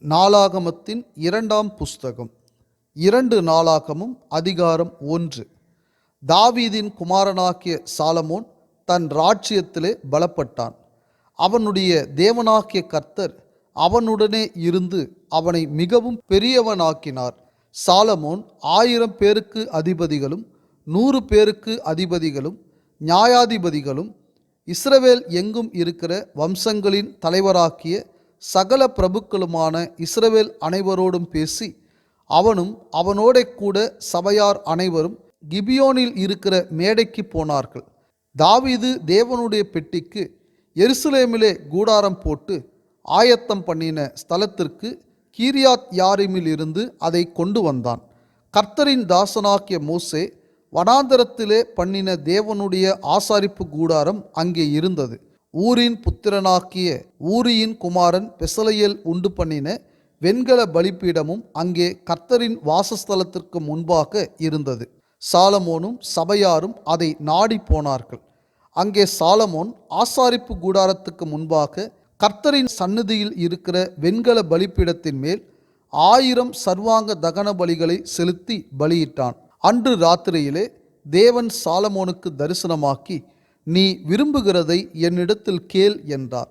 நாளாகமத்தின் இரண்டாம் புஸ்தகம். இரண்டு நாளாகமும் அதிகாரம் ஒன்று. தாவீதின் குமாரனாகிய சாலமோன் தன் ராஜ்யத்திலே பலப்பட்டான். அவனுடைய தேவனாகிய கர்த்தர் அவனுடனே இருந்து அவனை மிகவும் பெரியவனாக்கினார். சாலமோன் ஆயிரம் பேருக்கு அதிபதிகளும் நூறு பேருக்கு அதிபதிகளும் நியாயாதிபதிகளும் இஸ்ரவேல் எங்கும் இருக்கிற வம்சங்களின் தலைவராக்கிய சகல பிரபுக்களுமான இஸ்ரவேல் அனைவரோடும் பேசி அவனும் அவனோட கூட சபையார் அனைவரும் கிபியோனில் இருக்கிற மேடைக்கு போனார்கள். தாவீது தேவனுடைய பெட்டிக்கு எருசலேமிலே கூடாரம் போட்டு ஆயத்தம் பண்ணின ஸ்தலத்திற்கு கீரியாத் யாரிமில் இருந்து அதை கொண்டு வந்தான். கர்த்தரின் தாசனாகிய மோசே வனாந்தரத்திலே பண்ணின தேவனுடைய ஆசாரிப்பு கூடாரம் அங்கே இருந்தது. ஊரின் புத்திரனாக்கிய ஊரியின் குமாரன் பெசலையல் உண்டு பண்ணின வெண்கல பலிப்பீடமும் அங்கே கர்த்தரின் வாசஸ்தலத்திற்கு முன்பாக இருந்தது. சாலமோனும் சபையாரும் அதை நாடி போனார்கள். அங்கே சாலமோன் ஆசாரிப்பு கூடாரத்துக்கு முன்பாக கர்த்தரின் சன்னதியில் இருக்கிற வெண்கல பலிப்பீடத்தின் மேல் ஆயிரம் சர்வாங்க தகன பலிகளை செலுத்தி பலியிட்டான். அன்று ராத்திரியிலே தேவன் சாலமோனுக்கு தரிசனமாக்கி நீ விரும்புகிறதை என்னிடத்தில் கேள் என்றார்.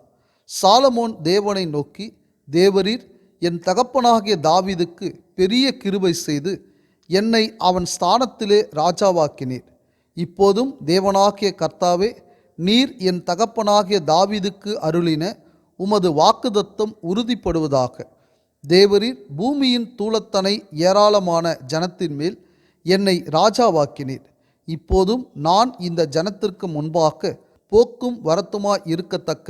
சாலமோன் தேவனை நோக்கி தேவரீர் என் தகப்பனாகிய தாவிதுக்கு பெரிய கிருபை செய்து என்னை அவன் ஸ்தானத்திலே ராஜாவாக்கினீர். இப்போதும் தேவனாகிய கர்த்தாவே நீர் என் தகப்பனாகிய தாவிதுக்கு அருளின உமது வாக்குதத்தம் உறுதிப்படுவதாக. தேவரீர் பூமியின் தூளத்தனை ஏராளமான ஜனத்தின் மேல் என்னை ராஜாவாக்கினீர். இப்போதும் நான் இந்த ஜனத்திற்கு முன்பாக போக்கும் வரத்துமாய் இருக்கத்தக்க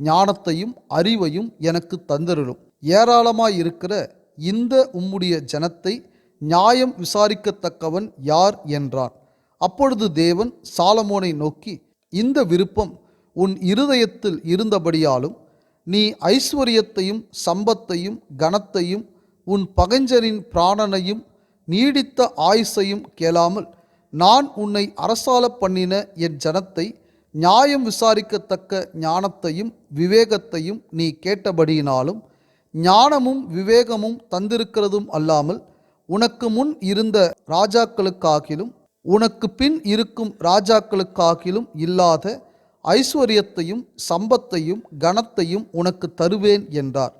ஞானத்தையும் அறிவையும் எனக்கு தந்தருளும். ஏராளமாய் இருக்கிற இந்த உம்முடைய ஜனத்தை நியாயம் விசாரிக்கத்தக்கவன் யார் என்றான். அப்பொழுது தேவன் சாலமோனை நோக்கி இந்த விருப்பம் உன் இருதயத்தில் இருந்தபடியாலும் நீ ஐஸ்வர்யத்தையும் சம்பத்தையும் கனத்தையும் உன் பகைஞ்சரின் பிராணனையும் நீடித்த ஆயுசையும் கேளாமல் நான் உன்னை அரசால பண்ணின என் ஜனத்தை நியாயம் விசாரிக்கத்தக்க ஞானத்தையும் விவேகத்தையும் நீ கேட்டபடியினாலும் ஞானமும் விவேகமும் தந்திருக்கிறதும் அல்லாமல் உனக்கு முன் இருந்த ராஜாக்களுக்காகிலும் உனக்கு பின் இருக்கும் ராஜாக்களுக்காகிலும் இல்லாத ஐஸ்வர்யத்தையும் சம்பத்தையும் கனத்தையும் உனக்கு தருவேன் என்றார்.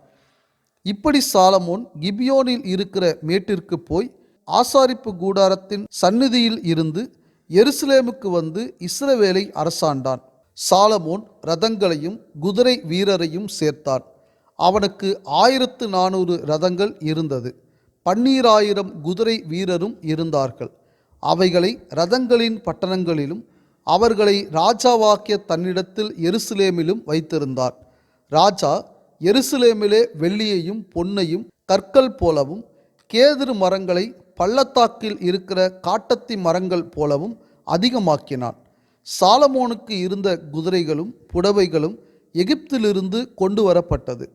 இப்படி சாலமோன் கிபியோனில் இருக்கிற மேட்டிற்கு போய் ஆசாரிப்பு கூடாரத்தின் சந்நிதியில் இருந்து எருசலேமுக்கு வந்து இஸ்ரவேலை அரசாண்டான். சாலமோன் ரதங்களையும் குதிரை வீரரையும் சேர்த்தான். அவனுக்கு ஆயிரத்து நானூறு ரதங்கள் இருந்தது. பன்னீராயிரம் குதிரை வீரரும் இருந்தார்கள். அவைகளை ரதங்களின் பட்டணங்களிலும் அவர்களை ராஜாவாக்கிய தன்னிடத்தில் எருசலேமிலும் வைத்திருந்தார். ராஜா எருசலேமிலே வெள்ளியையும் பொன்னையும் கற்கள் போலவும் கேதுரு மரங்களை பள்ளத்தாக்கில் இருக்கிற காட்டத்தி மரங்கள் போலவும் அதிகமாக்கினான். சாலமோனுக்கு இருந்த குதிரைகளும் புடவைகளும் எகிப்திலிருந்து கொண்டு வரப்பட்டது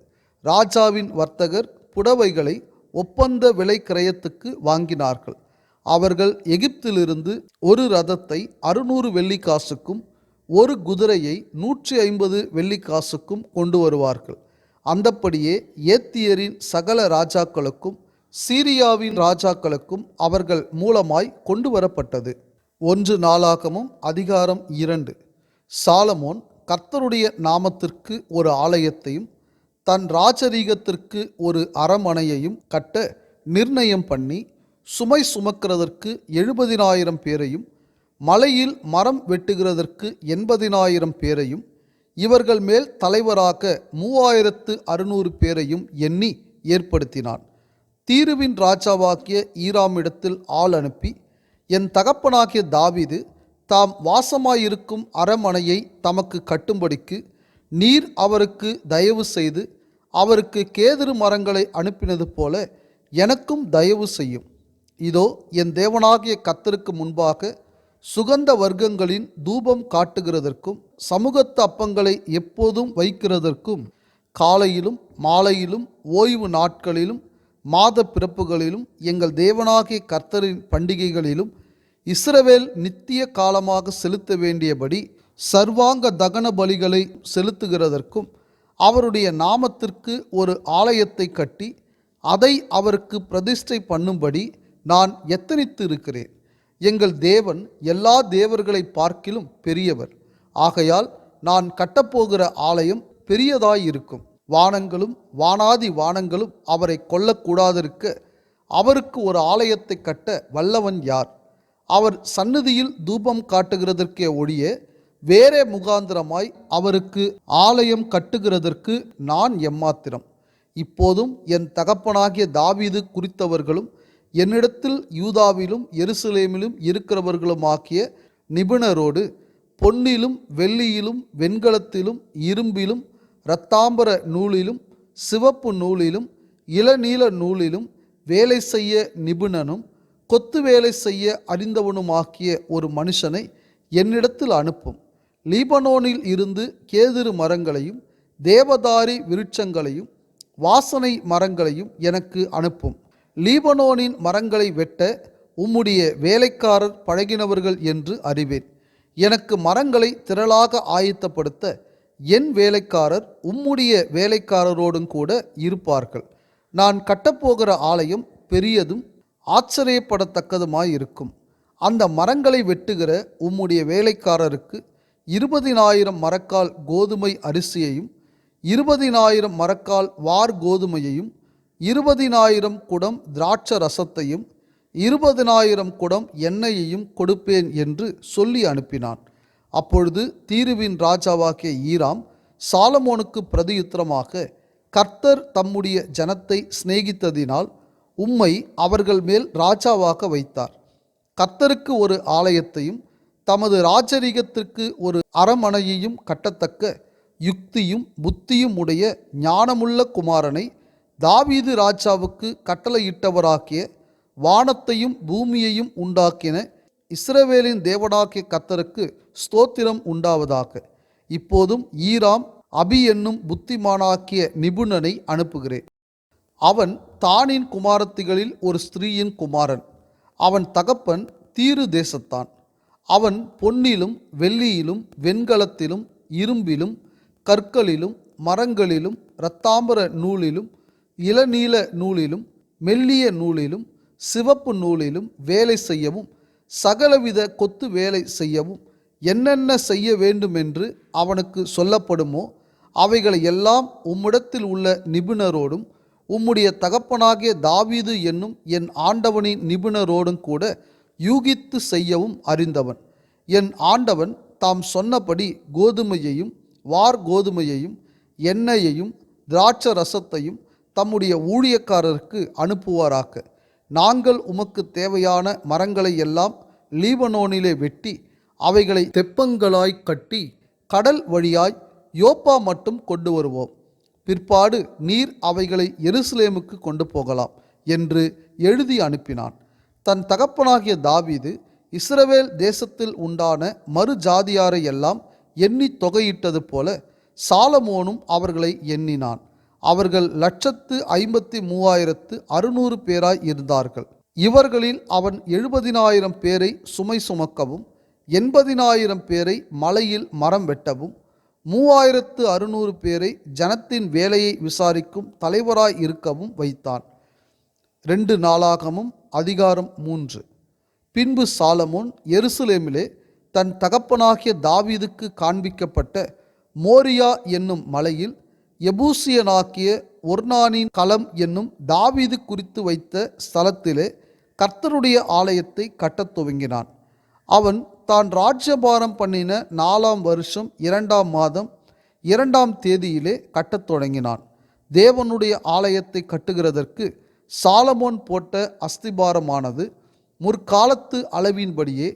ராஜாவின் வர்த்தகர் புடவைகளை ஒப்பந்த விலை கிரயத்துக்கு வாங்கினார்கள். அவர்கள் எகிப்திலிருந்து ஒரு ரதத்தை அறுநூறு வெள்ளிக்காசுக்கும் ஒரு குதிரையை நூற்றி ஐம்பது வெள்ளிக்காசுக்கும் கொண்டு வருவார்கள். அந்தப்படியே ஏத்தியரின் சகல ராஜாக்களுக்கும் சீரியாவின் ராஜாக்களுக்கும் அவர்கள் மூலமாய் கொண்டு வரப்பட்டது ஒன்று நாளாகமும் அதிகாரம் இரண்டு. சாலமோன் கர்த்தருடைய நாமத்திற்கு ஒரு ஆலயத்தையும் தன் ராஜரீகத்திற்கு ஒரு அரமனையையும் கட்ட நிர்ணயம் பண்ணி சுமை சுமக்கிறதற்கு எழுபதினாயிரம் பேரையும் மலையில் மரம் வெட்டுகிறதற்கு எண்பதினாயிரம் பேரையும் இவர்கள் மேல் தலைவராக மூவாயிரத்து அறுநூறு பேரையும் எண்ணி ஏற்படுத்தினான். தீருவின் ராஜாவாக்கிய ஈராமிடத்தில் ஆள் அனுப்பி என் தகப்பனாகிய தாவிது தாம் வாசமாயிருக்கும் அரமனையை தமக்கு கட்டும்படிக்கு நீர் அவருக்கு தயவு செய்து அவருக்கு கேதுரு மரங்களை அனுப்பினது போல எனக்கும் தயவு செய்யும். இதோ என் தேவனாகிய கத்தருக்கு முன்பாக சுகந்த வர்க்கங்களின் தூபம் காட்டுகிறதற்கும் சமூகத்து அப்பங்களை எப்போதும் வைக்கிறதற்கும் காலையிலும் மாலையிலும் ஓய்வு நாட்களிலும் மாத பிறப்புகளிலும் எங்கள் தேவனாகிய கர்த்தரின் பண்டிகைகளிலும் இஸ்ரவேல் நித்திய காலமாக செலுத்த வேண்டியபடி சர்வாங்க தகன பலிகளை செலுத்துகிறதற்கும் அவருடைய நாமத்திற்கு ஒரு ஆலயத்தை கட்டி அதை அவருக்கு பிரதிஷ்டை பண்ணும்படி நான் எத்தனித்து இருக்கிறேன் எங்கள் தேவன் எல்லா தேவர்களை பார்க்கிலும் பெரியவர். ஆகையால் நான் கட்டப்போகிற ஆலயம் பெரியதாயிருக்கும். வானங்களும் வானாதி வானங்களும் அவரை கொல்லக்கூடாதிருக்க அவருக்கு ஒரு ஆலயத்தை கட்ட வல்லவன் யார்? அவர் சந்நிதியில் தூபம் காட்டுகிறதற்கே ஒழிய வேறே முகாந்திரமாய் அவருக்கு ஆலயம் கட்டுகிறதற்கு நான் எம்மாத்திரம். இப்போதும் என் தகப்பனாகிய தாவீது குறித்தவர்களும் என்னிடத்தில் யூதாவிலும் எருசலேமிலும் இருக்கிறவர்களுமாகிய நிபுணரோடு பொன்னிலும் வெள்ளியிலும் வெண்கலத்திலும் இரும்பிலும் இரத்தாம்பர நூலிலும் சிவப்பு நூலிலும் இளநீல நூலிலும் வேலை செய்ய நிபுணனும் கொத்து வேலை செய்ய அறிந்தவனுமாக்கிய ஒரு மனுஷனை என்னிடத்தில் அனுப்பும். லீபனோனில் இருந்து கேதுரு மரங்களையும் தேவதாரி விருட்சங்களையும் வாசனை மரங்களையும் எனக்கு அனுப்பும். லீபனோனின் மரங்களை வெட்ட உம்முடைய வேலைக்காரர் பழகினவர்கள் என்று அறிவேன். எனக்கு மரங்களை திரளாக ஆயத்தப்படுத்த என் வேலைக்காரர் உம்முடைய வேலைக்காரரோடும் கூட இருப்பார்கள். நான் கட்டப்போகிற ஆலயம் பெரியதும் ஆச்சரியப்படத்தக்கதுமாயிருக்கும். அந்த மரங்களை வெட்டுகிற உம்முடைய வேலைக்காரருக்கு இருபதினாயிரம் மரக்கால் கோதுமை அரிசியையும் இருபதினாயிரம் மரக்கால் வார் கோதுமையையும் இருபதினாயிரம் குடம் திராட்ச ரசத்தையும் இருபதினாயிரம் குடம் எண்ணெயையும் கொடுப்பேன் என்று சொல்லி அனுப்பினான். அப்பொழுது தீருவின் ராஜாவாகிய ஈராம் சாலமோனுக்கு பிரதியுத்தரமாக கர்த்தர் தம்முடைய ஜனத்தை சிநேகித்ததினால் உம்மை அவர்கள் மேல் ராஜாவாக வைத்தார். கர்த்தருக்கு ஒரு ஆலயத்தையும் தமது ராஜரீகத்திற்கு ஒரு அரமனையையும் கட்டத்தக்க யுக்தியும் புத்தியும் உடைய ஞானமுள்ள குமாரனை தாவீது ராஜாவுக்கு கட்டளையிட்டவராக்கிய வானத்தையும் பூமியையும் உண்டாக்கின இஸ்ரவேலின் தேவடாக்கிய கத்தருக்கு ஸ்தோத்திரம் உண்டாவதாக. இப்போதும் ஈராம் அபி என்னும் புத்திமானாக்கிய நிபுணனை அனுப்புகிறேன். அவன் தானின் குமாரத்திகளில் ஒரு ஸ்திரீயின் குமாரன். அவன் தகப்பன் தீரு தேசத்தான். அவன் பொன்னிலும் வெள்ளியிலும் வெண்கலத்திலும் இரும்பிலும் கற்களிலும் மரங்களிலும் இரத்தாம்பர நூலிலும் இளநீல நூலிலும் மெல்லிய நூலிலும் சிவப்பு நூலிலும் வேலை செய்யவும் சகலவித கொத்து வேலை செய்யவும் என்னென்ன செய்ய வேண்டுமென்று அவனுக்கு சொல்லப்படுமோ அவைகளை எல்லாம் உம்மிடத்தில் உள்ள நிபுணரோடும் உம்முடைய தகப்பனாகிய தாவீது என்னும் என் ஆண்டவனின் நிபுணரோடும் கூட யூகித்து செய்யவும் அறிந்தவன். என் ஆண்டவன் தாம் சொன்னபடி கோதுமையையும் வார் கோதுமையையும் எண்ணெயையும் திராட்ச ரசத்தையும் தம்முடைய ஊழியக்காரருக்கு அனுப்புவாராக்க நாங்கள் உமக்கு தேவையான மரங்களை எல்லாம் லீபனோனிலே வெட்டி அவைகளை தெப்பங்களாய் கட்டி கடல் வழியாய் யோப்பா மட்டும் கொண்டு வருவோம். பிற்பாடு நீர் அவைகளை எருசலேமுக்கு கொண்டு போகலாம் என்று எழுதி அனுப்பினான். தன் தகப்பனாகிய தாவீது இஸ்ரவேல் தேசத்தில் உண்டான மறு ஜாதியாரை எல்லாம் எண்ணி தொகையிட்டது போல சாலமோனும் அவர்களை எண்ணினான். அவர்கள் லட்சத்து ஐம்பத்தி மூவாயிரத்து அறுநூறு பேராய் இருந்தார்கள். இவர்களில் அவன் எழுபதினாயிரம் பேரை சுமை சுமக்கவும் எண்பதினாயிரம் பேரை மலையில் மரம் வெட்டவும் மூவாயிரத்து அறுநூறு பேரை ஜனத்தின் வேலையை விசாரிக்கும் தலைவராய் இருக்கவும் வைத்தான். ரெண்டு நாளாகமும் அதிகாரம் மூன்று. பின்பு சாலமோன் எருசலேமிலே தன் தகப்பனாகிய தாவீதுக்கு காண்பிக்கப்பட்ட மோரியா என்னும் மலையில் எபூசியனாக்கிய ஒர்னானின் களம் என்னும் தாவீது குறித்து வைத்த ஸ்தலத்திலே கர்த்தருடைய ஆலயத்தை கட்டத் துவங்கினான். அவன் தான் ராஜ்யபாரம் பண்ணின நாலாம் வருஷம் இரண்டாம் மாதம் இரண்டாம் தேதியிலே கட்டத் தொடங்கினான். தேவனுடைய ஆலயத்தை கட்டுகிறதற்கு சாலமோன் போட்ட அஸ்திபாரமானது முற்காலத்து அளவின்படியே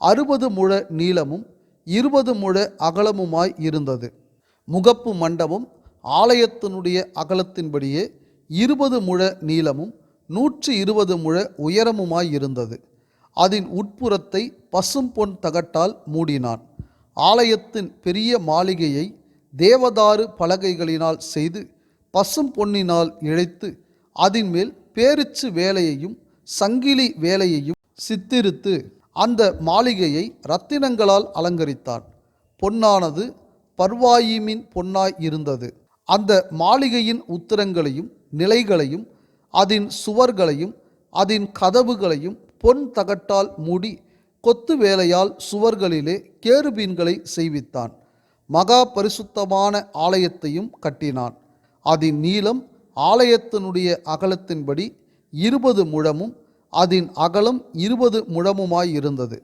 அறுபது முழ நீளமும் இருபது முழ அகலமுமாய் இருந்தது. முகப்பு மண்டபம் ஆலயத்தினுடைய அகலத்தின்படியே இருபது முழ நீளமும் நூற்றி இருபது முழ உயரமுமாய் இருந்தது. அதன் உட்புறத்தை பசும் பொன் தகட்டால் மூடினான். ஆலயத்தின் பெரிய மாளிகையை தேவதாறு பலகைகளினால் செய்து பசும் பொன்னினால் இழைத்து அதன் மேல் பேரிச்சு வேலையையும் சங்கிலி வேலையையும் சித்திரித்து அந்த மாளிகையை ரத்தினங்களால் அலங்கரித்தான். பொன்னானது பர்வாயிமின் பொன்னாய் இருந்தது. அந்த மாளிகையின் உத்திரங்களையும் நிலைகளையும் அதன் சுவர்களையும் அதன் கதவுகளையும் பொன் தகட்டால் மூடி கொத்து வேலையால் சுவர்களிலே கேருபீன்களை செய்வித்தான். மகா பரிசுத்தமான ஆலயத்தையும் கட்டினான். அதன் நீளம் ஆலயத்தினுடைய அகலத்தின்படி இருபது முழமும் அதன் அகலம் இருபது முழமுமாயிருந்தது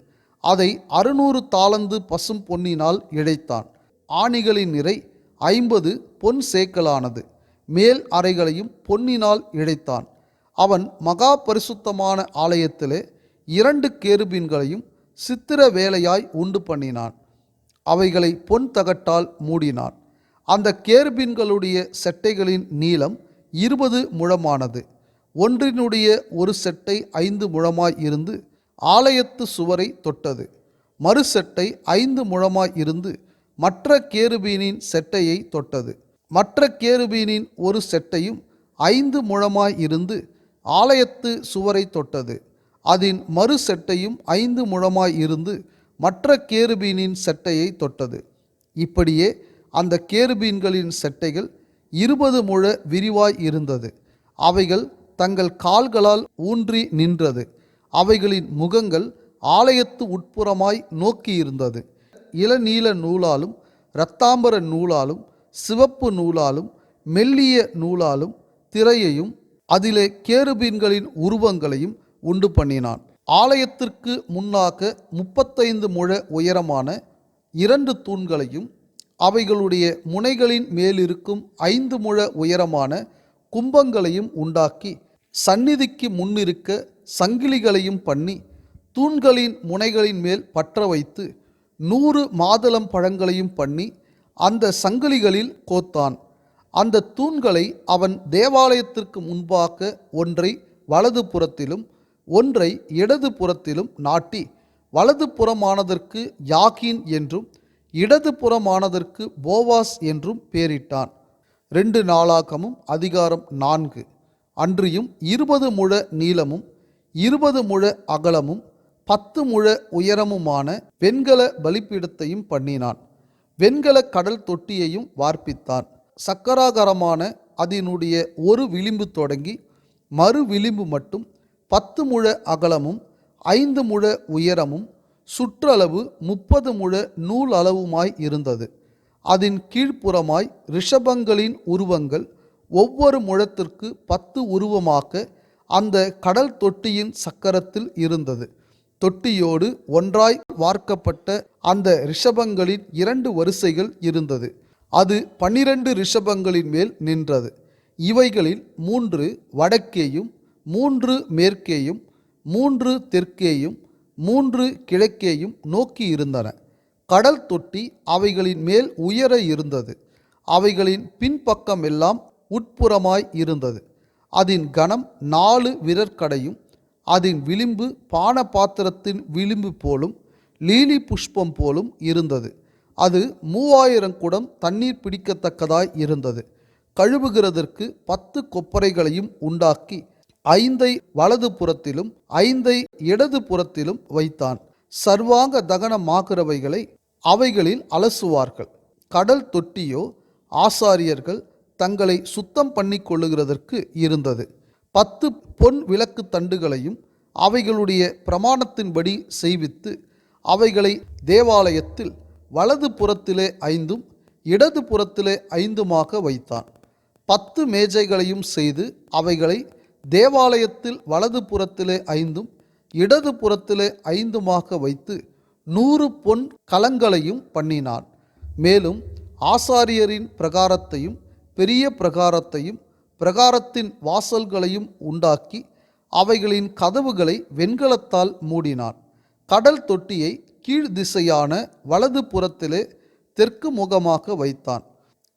அதை அறுநூறு தாளந்து பசும் பொன்னினால் இழைத்தான். ஆணிகளின் நிறை ஐம்பது பொன் சேக்கலானது. மேல் அறைகளையும் பொன்னினால் இழைத்தான் அவன் மகா பரிசுத்தமான ஆலயத்திலே இரண்டு கேருபீன்களையும் சித்திர வேலையாய் உண்டு பண்ணினான். அவைகளை பொன் தகட்டால் மூடினான். அந்த கேருபீன்களுடைய செட்டைகளின் நீளம் இருபது முழமானது. ஒன்றினுடைய ஒரு செட்டை ஐந்து முழமாய் இருந்து ஆலயத்து சுவரை தொட்டது. மறு செட்டை ஐந்து முழமாய் இருந்து மற்ற கேருபீனின் செட்டையை தொட்டது. மற்ற கேருபீனின் ஒரு செட்டையும் ஐந்து முழமாய் இருந்து ஆலயத்து சுவரை தொட்டது. அதன் மறு செட்டையும் ஐந்து முழமாய் இருந்து மற்ற கேருபீனின் செட்டையை தொட்டது. இப்படியே அந்த கேருபீன்களின் செட்டைகள் இருபது முழ விரிவாய் இருந்தது. அவைகள் தங்கள் கால்களால் ஊன்றி நின்றது. அவைகளின் முகங்கள் ஆலயத்து உட்புறமாய் நோக்கியிருந்தது. இளநீல நூலாலும் இரத்தாம்பர நூலாலும் சிவப்பு நூலாலும் மெல்லிய நூலாலும் திரையையும் அதிலே கேருபீன்களின் உருவங்களையும் உண்டு பண்ணினான். ஆலயத்திற்கு முன்னாக முப்பத்தைந்து முழ உயரமான இரண்டு தூண்களையும் அவைகளுடைய முனைகளின் மேலிருக்கும் ஐந்து முழ உயரமான கும்பங்களையும் உண்டாக்கி சந்நிதிக்கு முன்னிருக்க சங்கிலிகளையும் பண்ணி தூண்களின் முனைகளின் மேல் பற்ற வைத்து நூறு மாதுளம் பழங்களையும் பண்ணி அந்த சங்கிலிகளில் கோத்தான். அந்த தூண்களை அவன் தேவாலயத்திற்கு முன்பாக ஒன்றை வலது புறத்திலும் ஒன்றை இடது புறத்திலும் நாட்டி வலது புறமானதற்கு யாகின் என்றும் இடது புறமானதற்கு போவாஸ் என்றும் பேரிட்டான். ரெண்டு நாளாகமும் அதிகாரம் நான்கு. அன்றியும் இருபது முழ நீளமும் இருபது முழ அகலமும் பத்து முழ உயரமுமான வெண்கல பலிப்பீடத்தையும் பண்ணினான். வெண்கல கடல் தொட்டியையும் வார்ப்பித்தான். சக்கராகரமான அதனுடைய ஒரு விளிம்பு தொடங்கி மறு விளிம்பு மட்டும் பத்து முழ அகலமும் ஐந்து முழ உயரமும் சுற்றளவு முப்பது முழ நூல் அளவுமாய் இருந்தது. அதன் கீழ்ப்புறமாய் ரிஷபங்களின் உருவங்கள் ஒவ்வொரு முழத்திற்கு பத்து உருவமாக அந்த கடல் தொட்டியின் சக்கரத்தில் இருந்தது. தொட்டியோடு ஒன்றாய் வார்க்கப்பட்ட அந்த ரிஷபங்களின் இரண்டு வரிசைகள் இருந்தது. அது பன்னிரண்டு ரிஷபங்களின் மேல் நின்றது. இவைகளில் மூன்று வடக்கேயும் மூன்று மேற்கேயும் மூன்று தெற்கேயும் மூன்று கிழக்கேயும் நோக்கி இருந்தன. கடல் தொட்டி அவைகளின் மேல் உயர இருந்தது. அவைகளின் பின்பக்கமெல்லாம் உட்புறமாய் இருந்தது. அதன் கனம் நாலு விரற்கடையும் அதன் விளிம்பு பான பாத்திரத்தின் விளிம்பு போலும் லீலி புஷ்பம் போலும் இருந்தது. அது மூவாயிரம் குடம் தண்ணீர் பிடிக்கத்தக்கதாய் இருந்தது. கழுவுகிறதற்கு பத்து கொப்பரைகளையும் உண்டாக்கி ஐந்தை வலது புறத்திலும் ஐந்தை இடது புறத்திலும் வைத்தான். சர்வாங்க தகனமாகிறவைகளை அவைகளில் அலசுவார்கள். கடல் தொட்டியோ ஆசாரியர்கள் தங்களை சுத்தம் பண்ணி கொள்ளுகிறதற்கு இருந்தது. பத்து பொன் விளக்கு தண்டுகளையும் அவைகளுடைய பிரமாணத்தின்படி செய்வித்து அவைகளை தேவாலயத்தில் வலது புறத்திலே ஐந்தும் இடது புறத்திலே ஐந்துமாக வைத்தான். பத்து மேஜைகளையும் செய்து அவைகளை தேவாலயத்தில் வலது புறத்திலே ஐந்தும் இடது புறத்திலே ஐந்துமாக வைத்து நூறு பொன் கலங்களையும் பண்ணினான். மேலும் ஆசாரியரின் பிரகாரத்தையும் பெரிய பிரகாரத்தையும் பிரகாரத்தின் வாசல்களையும் உண்டாக்கி அவைகளின் கதவுகளை வெண்கலத்தால் மூடினான். கடல் தொட்டியை கீழ் திசையான வலது புறத்திலே தெற்கு முகமாக வைத்தான்.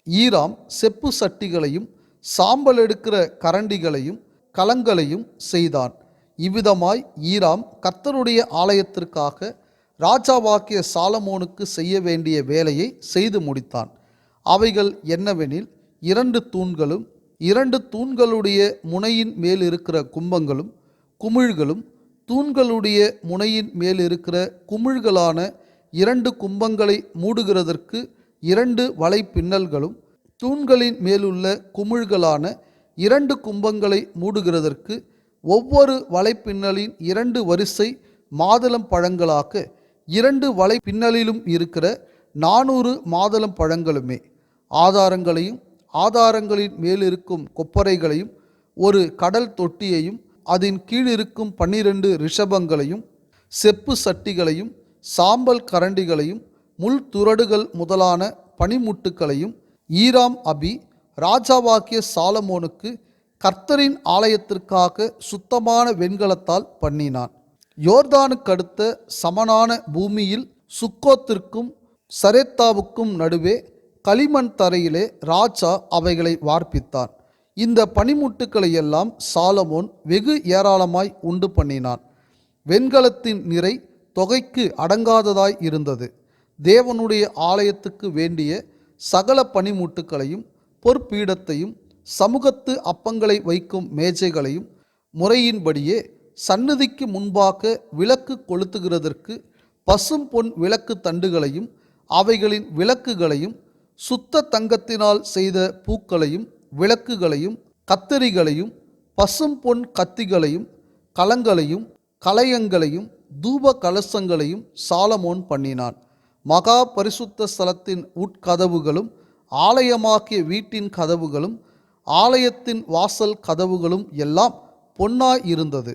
ஈராம் செப்பு சட்டிகளையும் சாம்பல் எடுக்கிற கரண்டிகளையும் கலங்களையும் செய்தான். இவ்விதமாய் ஈராம் கர்த்தருடைய ஆலயத்திற்காக ராஜாவாக்கிய சாலமோனுக்கு செய்ய வேண்டிய வேலையை செய்து முடித்தான். அவைகள் என்னவெனில் இரண்டு தூண்களும் இரண்டு தூண்களுடைய முனையின் மேல் இருக்கிற கும்பங்களும் குமிழ்களும் தூண்களுடைய முனையின் மேல் இருக்கிற குமிழ்களான இரண்டு கும்பங்களை மூடுகிறதற்கு இரண்டு வலை பின்னல்களும் தூண்களின் மேலுள்ள குமிழ்களான இரண்டு கும்பங்களை மூடுகிறதற்கு ஒவ்வொரு வலைப்பின்னலின் இரண்டு வரிசை மாதளம் பழங்களாக இரண்டு வலை பின்னலிலும் இருக்கிற நானூறு மாதளம் பழங்களுமே. ஆதாரங்களையும் ஆதாரங்களின் மேலிருக்கும் கொப்பரைகளையும் ஒரு கடல் தொட்டியையும் அதன் கீழிருக்கும் பன்னிரண்டு ரிஷபங்களையும் செப்பு சட்டிகளையும் சாம்பல் கரண்டிகளையும் முள் துரடுகள் முதலான பனிமுட்டுக்களையும் ஈராம் அபி ராஜாவாக்கிய சாலமோனுக்கு கர்த்தரின் ஆலயத்திற்காக சுத்தமான வெண்கலத்தால் பண்ணினான். யோர்தானுக்கடுத்த சமனான பூமியில் சுக்கோத்திற்கும் சரேத்தாவுக்கும் நடுவே களிமண் தரையிலே ராஜா அவைகளை வார்ப்பித்தான் இந்த பனிமுட்டுக்களை எல்லாம் சாலமோன் வெகு ஏராளமாய் உண்டு பண்ணினான். வெண்கலத்தின் நிறை தொகைக்கு அடங்காததாய் இருந்தது. தேவனுடைய ஆலயத்துக்கு வேண்டிய சகல பனிமுட்டுக்களையும் பொற்பீடத்தையும் சமூகத்து அப்பங்களை வைக்கும் மேஜைகளையும் முறையின்படியே சந்நிதிக்கு முன்பாக விளக்கு கொளுத்துகிறதற்கு பசும் பொன் விளக்கு தண்டுகளையும் அவைகளின் விளக்குகளையும் சுத்த தங்கத்தினால் செய்த பூக்களையும் விளக்குகளையும் கத்தரிகளையும் பசும் பொன் கத்திகளையும் கலங்களையும் கலயங்களையும் தூப கலசங்களையும் சாலமோன் பண்ணினான். மகா பரிசுத்த ஸ்தலத்தின் உட்கதவுகளும் ஆலயமாகிய வீட்டின் கதவுகளும் ஆலயத்தின் வாசல் கதவுகளும் எல்லாம் பொன்னாய் இருந்தது.